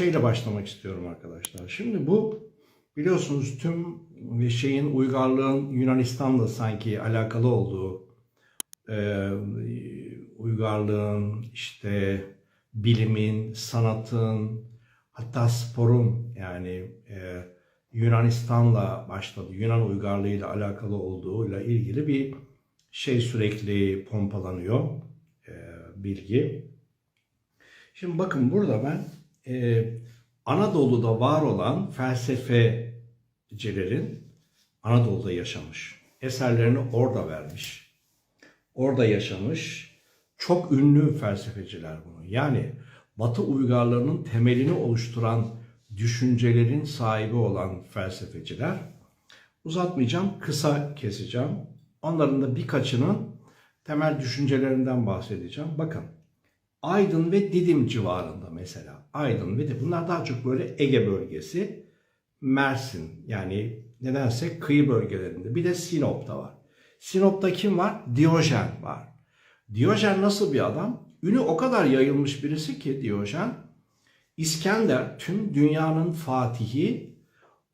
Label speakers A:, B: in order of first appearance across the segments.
A: Şeyle başlamak istiyorum arkadaşlar. Şimdi bu biliyorsunuz tüm şeyin uygarlığın Yunanistan'la sanki alakalı olduğu e, uygarlığın işte bilimin, sanatın hatta sporun yani e, Yunanistan'la başladı. Yunan uygarlığıyla alakalı olduğuyla ilgili bir şey sürekli pompalanıyor e, bilgi. Şimdi bakın burada ben e, Anadolu'da var olan felsefecilerin Anadolu'da yaşamış, eserlerini orada vermiş, orada yaşamış çok ünlü felsefeciler bunu. Yani Batı uygarlığının temelini oluşturan düşüncelerin sahibi olan felsefeciler. Uzatmayacağım, kısa keseceğim. Onların da birkaçının temel düşüncelerinden bahsedeceğim. Bakın. Aydın ve Didim civarında mesela. Aydın ve Didim. Bunlar daha çok böyle Ege bölgesi. Mersin yani nedense kıyı bölgelerinde. Bir de Sinop'ta var. Sinop'ta kim var? Diyojen var. Diyojen nasıl bir adam? Ünü o kadar yayılmış birisi ki Diyojen. İskender tüm dünyanın fatihi.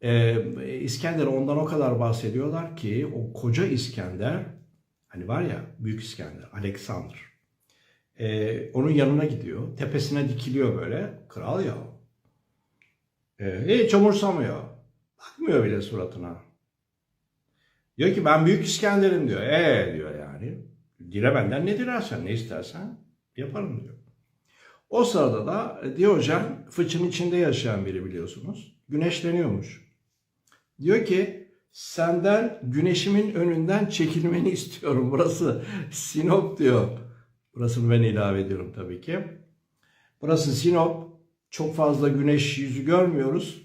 A: Ee, İskender ondan o kadar bahsediyorlar ki o koca İskender hani var ya Büyük İskender, Alexander. Ee, onun yanına gidiyor. Tepesine dikiliyor böyle. Kral ya. Ee, hiç umursamıyor. Bakmıyor bile suratına. Diyor ki ben Büyük İskender'im diyor. Ee diyor yani. Dile benden ne dilersen ne istersen yaparım diyor. O sırada da Diyojen fıçın içinde yaşayan biri biliyorsunuz. Güneşleniyormuş. Diyor ki senden güneşimin önünden çekilmeni istiyorum. Burası Sinop diyor. Burasını ben ilave ediyorum tabii ki. Burası Sinop. Çok fazla güneş yüzü görmüyoruz.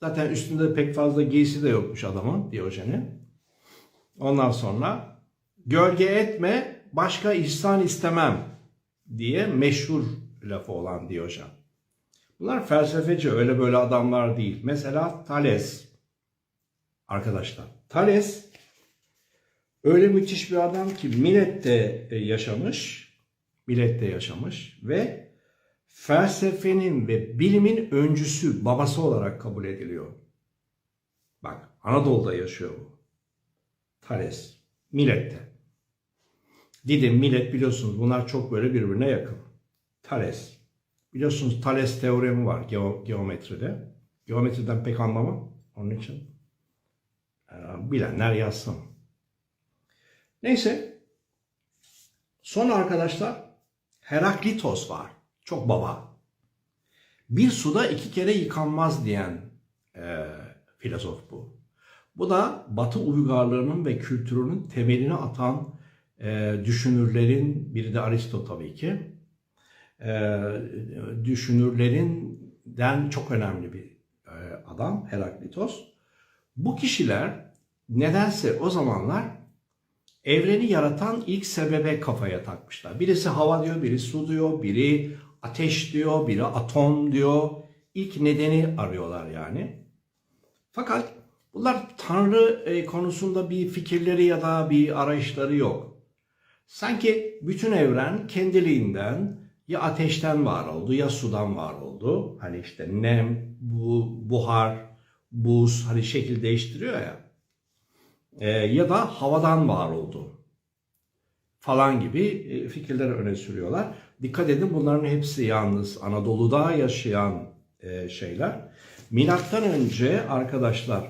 A: Zaten üstünde pek fazla giysi de yokmuş adamın Diyojen'in. Ondan sonra gölge etme başka ihsan istemem diye meşhur lafı olan Diyojen. Bunlar felsefeci öyle böyle adamlar değil. Mesela Thales. Arkadaşlar Thales öyle müthiş bir adam ki Milet'te yaşamış. Milet'te yaşamış ve felsefenin ve bilimin öncüsü, babası olarak kabul ediliyor. Bak Anadolu'da yaşıyor bu. Thales. Milet'te. Didim, Milet biliyorsunuz bunlar çok böyle birbirine yakın. Thales. Biliyorsunuz Thales teoremi var geo- geometride. Geometriden pek anlamam. Onun için e, bilenler yazsın. Neyse. Sonra arkadaşlar Heraklitos var. Çok baba. Bir suda iki kere yıkanmaz diyen e, filozof bu. Bu da Batı uygarlığının ve kültürünün temelini atan e, düşünürlerin, biri de Aristo tabii ki, e, düşünürlerinden çok önemli bir e, adam Heraklitos. Bu kişiler nedense o zamanlar evreni yaratan ilk sebebe kafaya takmışlar. Birisi hava diyor, biri su diyor, biri ateş diyor, biri atom diyor. İlk nedeni arıyorlar yani. Fakat bunlar Tanrı e, konusunda bir fikirleri ya da bir arayışları yok. Sanki bütün evren kendiliğinden ya ateşten var oldu ya sudan var oldu. Hani işte nem, bu, buhar, buz hani şekil değiştiriyor ya. Ee, ya da havadan var oldu falan gibi e, fikirleri öne sürüyorlar. Dikkat edin bunların hepsi yalnız Anadolu'da yaşayan e, şeyler. Milattan önce arkadaşlar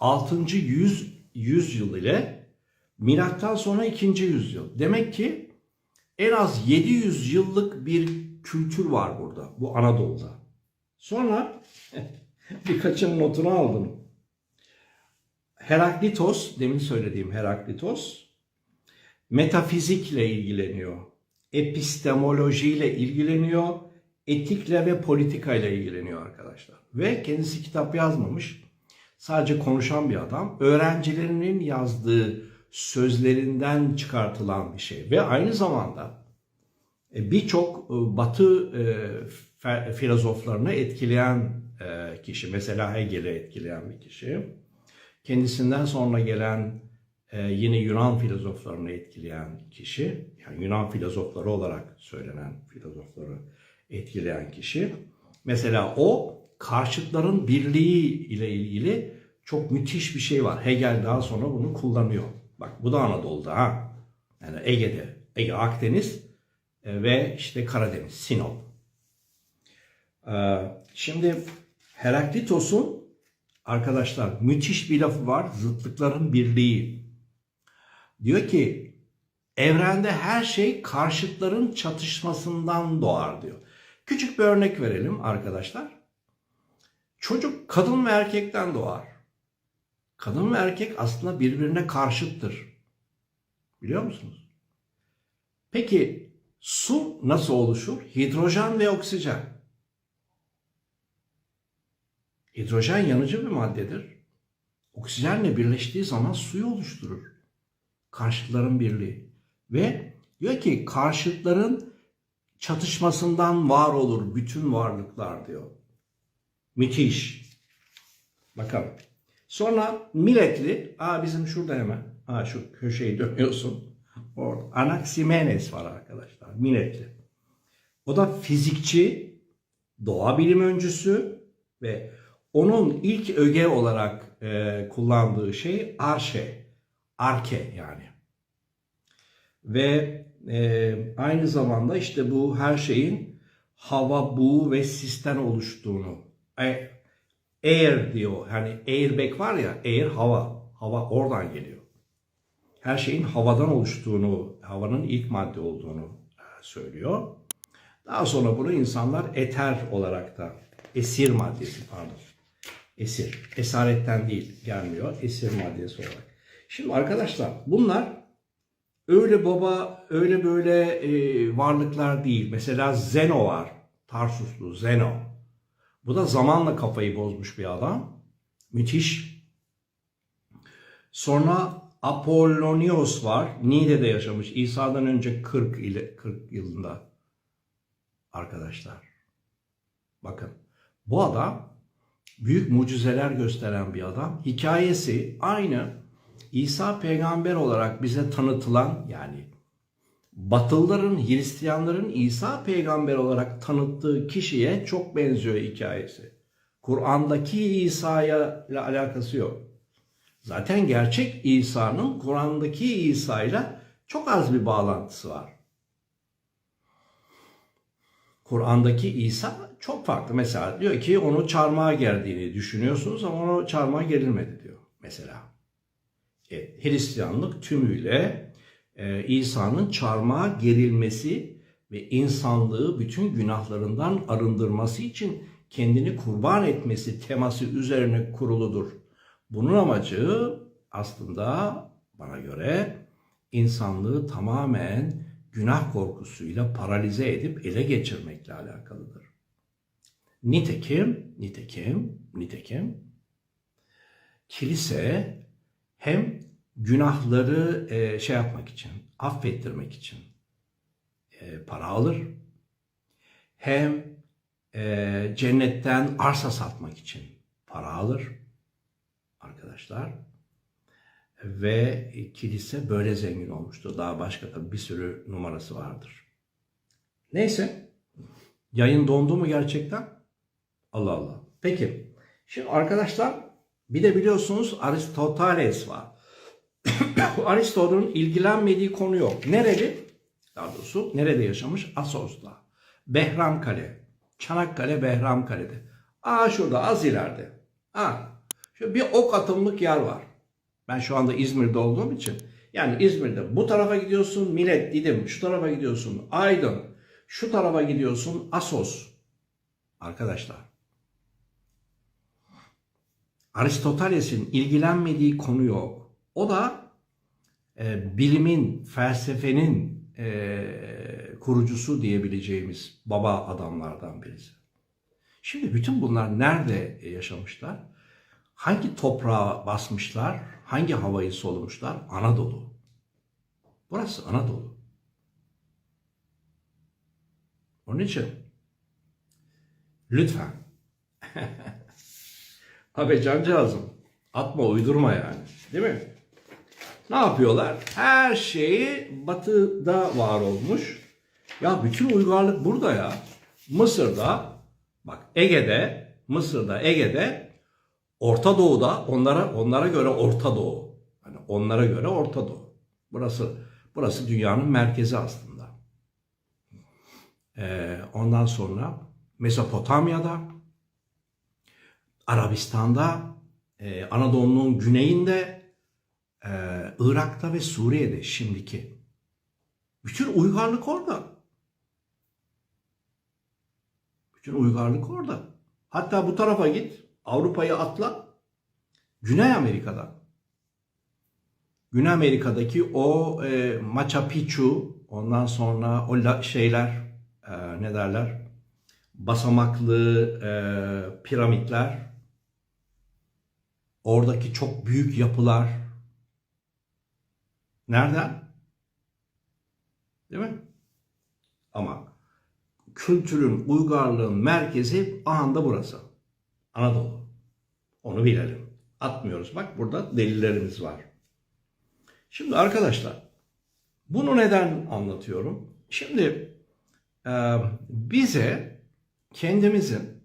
A: 6. yüz yüzyıl ile milattan sonra 2. yüzyıl. Demek ki en az 700 yıllık bir kültür var burada bu Anadolu'da. Sonra birkaçın notunu aldım. Heraklitos, demin söylediğim Heraklitos, metafizikle ilgileniyor. Epistemolojiyle ilgileniyor. Etikle ve politikayla ilgileniyor arkadaşlar. Ve kendisi kitap yazmamış. Sadece konuşan bir adam. Öğrencilerinin yazdığı sözlerinden çıkartılan bir şey. Ve aynı zamanda e, birçok e, batı e, filozoflarını etkileyen kişi. Mesela Hegel'i etkileyen bir kişi kendisinden sonra gelen e, yine Yunan filozoflarını etkileyen kişi, yani Yunan filozofları olarak söylenen filozofları etkileyen kişi. Mesela o karşıtların birliği ile ilgili çok müthiş bir şey var. Hegel daha sonra bunu kullanıyor. Bak bu da Anadolu'da ha. Yani Ege'de. Ege Akdeniz e, ve işte Karadeniz, Sinop. Ee, Şimdi Heraklitos'un arkadaşlar müthiş bir lafı var. Zıtlıkların birliği. Diyor ki evrende her şey karşıtların çatışmasından doğar diyor. Küçük bir örnek verelim arkadaşlar. Çocuk kadın ve erkekten doğar. Kadın ve erkek aslında birbirine karşıttır. Biliyor musunuz? Peki su nasıl oluşur? Hidrojen ve oksijen. Hidrojen yanıcı bir maddedir. Oksijenle birleştiği zaman suyu oluşturur. Karşıtların birliği. Ve diyor ki karşıtların çatışmasından var olur bütün varlıklar diyor. Müthiş. Bakalım. Sonra milletli, aa bizim şurada hemen, aa şu köşeyi dönüyorsun. Orada Anaximenes var arkadaşlar, milletli. O da fizikçi, doğa bilim öncüsü ve onun ilk öge olarak e, kullandığı şey arşe, arke yani. Ve e, aynı zamanda işte bu her şeyin hava, buğu ve sisten oluştuğunu. E, air diyor. Hani airbag var ya, air hava. Hava oradan geliyor. Her şeyin havadan oluştuğunu, havanın ilk madde olduğunu e, söylüyor. Daha sonra bunu insanlar eter olarak da, esir maddesi pardon. Esir. Esaretten değil gelmiyor. Esir maddesi olarak. Şimdi arkadaşlar bunlar öyle baba öyle böyle e, varlıklar değil. Mesela Zeno var. Tarsuslu Zeno. Bu da zamanla kafayı bozmuş bir adam. Müthiş. Sonra Apollonios var. Niğde'de yaşamış. İsa'dan önce 40 ile 40 yılında. Arkadaşlar. Bakın. Bu adam büyük mucizeler gösteren bir adam. Hikayesi aynı İsa peygamber olarak bize tanıtılan yani Batılıların, Hristiyanların İsa peygamber olarak tanıttığı kişiye çok benziyor hikayesi. Kur'an'daki İsa'ya ile alakası yok. Zaten gerçek İsa'nın Kur'an'daki İsa ile çok az bir bağlantısı var. Kur'an'daki İsa çok farklı. Mesela diyor ki onu çarmıha gerdiğini düşünüyorsunuz ama onu çarmıha gerilmedi diyor mesela. Evet, Hristiyanlık tümüyle e, İsa'nın çarmıha gerilmesi ve insanlığı bütün günahlarından arındırması için kendini kurban etmesi teması üzerine kuruludur. Bunun amacı aslında bana göre insanlığı tamamen günah korkusuyla paralize edip ele geçirmekle alakalıdır. Nitekim, nitekim, nitekim kilise hem günahları e, şey yapmak için, affettirmek için e, para alır. Hem e, cennetten arsa satmak için para alır arkadaşlar. Ve kilise böyle zengin olmuştu. Daha başka tabii bir sürü numarası vardır. Neyse. Yayın dondu mu gerçekten? Allah Allah. Peki. Şimdi arkadaşlar bir de biliyorsunuz Aristoteles var. Aristo'nun ilgilenmediği konu yok. Nereli? Daha doğrusu nerede yaşamış? Asos'ta. Behramkale. Çanakkale Behramkale'de. Aa şurada az ileride. Aa, şu bir ok atımlık yer var. Ben şu anda İzmir'de olduğum için. Yani İzmir'de bu tarafa gidiyorsun Millet Didim, şu tarafa gidiyorsun Aydın, şu tarafa gidiyorsun Asos. Arkadaşlar. Aristoteles'in ilgilenmediği konu yok. O da e, bilimin, felsefenin e, kurucusu diyebileceğimiz baba adamlardan birisi. Şimdi bütün bunlar nerede yaşamışlar? Hangi toprağa basmışlar? Hangi havayı solumuşlar? Anadolu. Burası Anadolu. Onun için lütfen Abi cancağızım atma uydurma yani. Değil mi? Ne yapıyorlar? Her şeyi batıda var olmuş. Ya bütün uygarlık burada ya. Mısır'da bak Ege'de, Mısır'da, Ege'de Orta Doğu'da onlara onlara göre Orta Doğu. Hani onlara göre Orta Doğu. Burası burası dünyanın merkezi aslında. Ee, ondan sonra Mezopotamya'da, Arabistan'da, e, Anadolu'nun güneyinde, e, Irak'ta ve Suriye'de şimdiki. Bütün uygarlık orada. Bütün uygarlık orada. Hatta bu tarafa git, Avrupa'yı atla, Güney Amerika'da. Güney Amerika'daki o e, Machu Picchu, ondan sonra o la- şeyler, e, ne derler, basamaklı e, piramitler, oradaki çok büyük yapılar, nereden? Değil mi? Ama kültürün, uygarlığın merkezi anda burası. Anadolu. Onu bilelim. Atmıyoruz. Bak burada delillerimiz var. Şimdi arkadaşlar bunu neden anlatıyorum? Şimdi e, bize kendimizin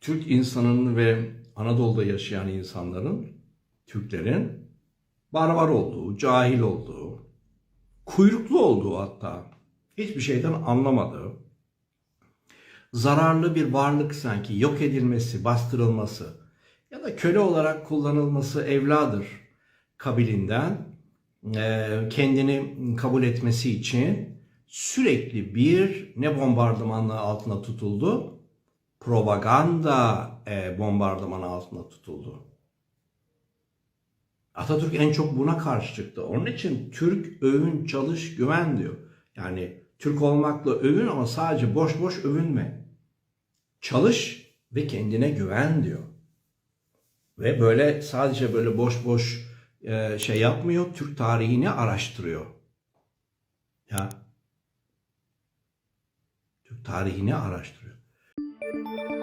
A: Türk insanının ve Anadolu'da yaşayan insanların, Türklerin barbar olduğu, cahil olduğu, kuyruklu olduğu hatta hiçbir şeyden anlamadığı, zararlı bir varlık sanki yok edilmesi, bastırılması ya da köle olarak kullanılması evladır kabilinden e, kendini kabul etmesi için sürekli bir ne bombardımanlığı altına tutuldu? Propaganda e, bombardımanı altına tutuldu. Atatürk en çok buna karşı çıktı. Onun için Türk övün, çalış, güven diyor. Yani Türk olmakla övün ama sadece boş boş övünme. Çalış ve kendine güven diyor. Ve böyle sadece böyle boş boş e, şey yapmıyor. Türk tarihini araştırıyor. Ya. Türk tarihini araştırıyor. Thank you.